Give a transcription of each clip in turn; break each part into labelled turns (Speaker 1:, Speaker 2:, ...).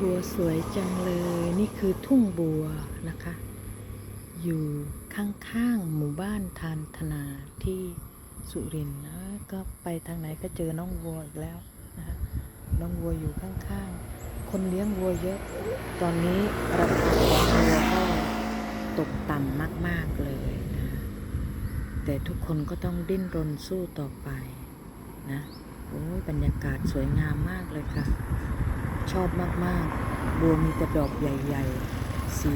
Speaker 1: บัวสวยจังเลยนี่คือทุ่งบัวนะคะ อยู่ข้างๆหมู่บ้านทานธนาที่สุรินทร์นะก็ไปทางไหนก็เจอน้องวัวอีกแล้วนะคะน้องวัวอยู่ข้างๆ คนเลี้ยงวัวเยอะ ตอนนี้ราคาของวัวก็ตกต่ำมากๆเลยนะแต่ทุกคนก็ต้องดิ้นรนสู้ต่อไปนะโอ้ยบรรยากาศสวยงามมากเลยค่ะ ชอบมากๆ บัวมีแต่ดอกใหญ่ๆ สี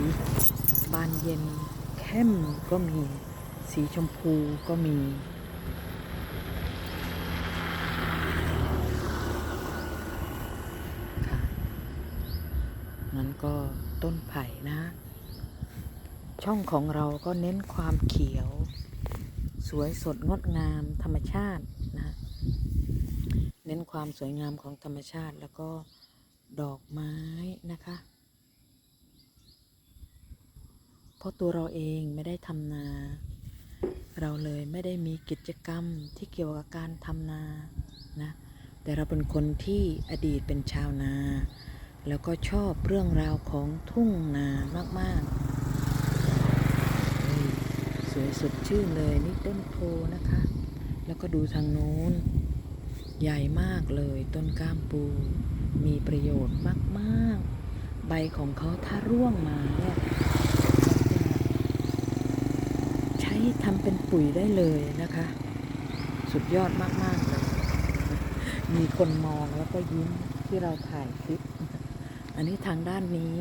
Speaker 1: บานเย็นเข้มก็มี สีชมพูก็มี ค่ะงั้นก็ต้นไผ่นะ ช่องของเราก็เน้นความเขียว สวยสดงดงามธรรมชาตินะ เน้นความสวยงามของธรรมชาติแล้วก็ ดอกไม้นะคะ เพราะตัวเราเองไม่ได้ทำนา เราเลยไม่ได้มีกิจกรรมที่เกี่ยวกับการทำนานะแต่เราเป็นคนที่อดีตเป็นชาวนา แล้วก็ชอบเรื่องราวของทุ่งนามากๆนี่สวยสดชื่นเลยนี่ต้นโพนะคะ แล้วก็ดูทางโน้น ใหญ่มากเลยต้นกล้ามปู มีประโยชน์มาก ๆ ใบของเขาถ้าร่วงมาเนี่ยใช้ทำเป็นปุ๋ยได้เลยนะคะ สุดยอดมาก ๆ เลย มีคนมองแล้วก็ยิ้มที่เราถ่ายคลิป อันนี้ทางด้านนี้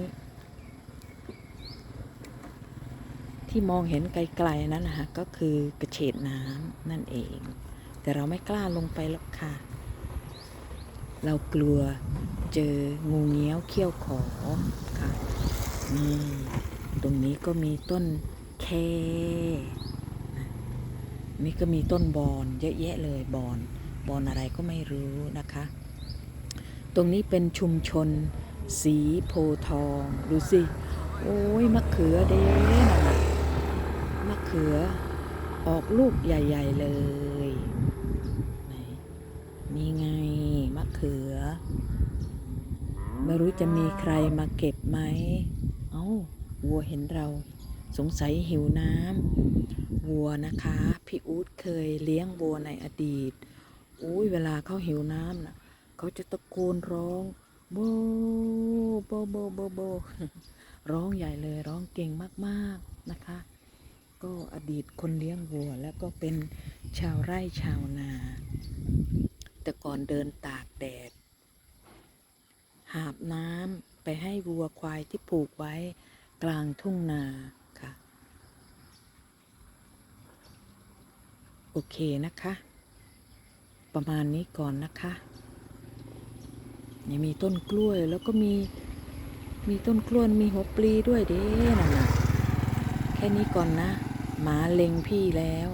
Speaker 1: ที่มองเห็นไกล ๆ นั้นนะคะก็คือกระเฉดน้ำนั่นเอง แต่เราไม่กล้าลงไปหรอกค่ะ เรากลัวเจองูเงี้ยวเขี้ยวขอค่ะนี่ตรงนี้ก็มีต้นแคนะนี่ก็มีต้นบอนเยอะแยะเลยบอนบอนอะไรก็ไม่รู้นะคะ ตรงนี้เป็นชุมชน สีโพทอง ดูสิ โอ้ยมะเขือเด้นะมะเขือออกลูกใหญ่ ๆเลย นี่ไง เขือ ไม่รู้จะมีใครมาเก็บไหม เอ้า วัวเห็นเรา สงสัยหิวน้ำ วัวนะคะ พี่อู๊ดเคยเลี้ยงวัวในอดีต อุ้ยเวลาเขาหิวน้ำน่ะ เขาจะตะโกนร้องโบโบโบโบโบ ร้องใหญ่เลยร้องเก่งมากๆนะคะ ก็อดีตคนเลี้ยงวัวแล้วก็เป็นชาวไร่ชาวนา แต่ก่อนเดินตากแดด หาบน้ำไปให้วัวควายที่ผูกไว้กลางทุ่งนาค่ะ โอเคนะคะ ประมาณนี้ก่อนนะคะยังมีต้นกล้วยแล้วก็มีมีต้นกล้วยมีหัวปลีด้วยเด้นั่นน่ะแค่นี้ก่อนนะ หมาเล็งพี่แล้ว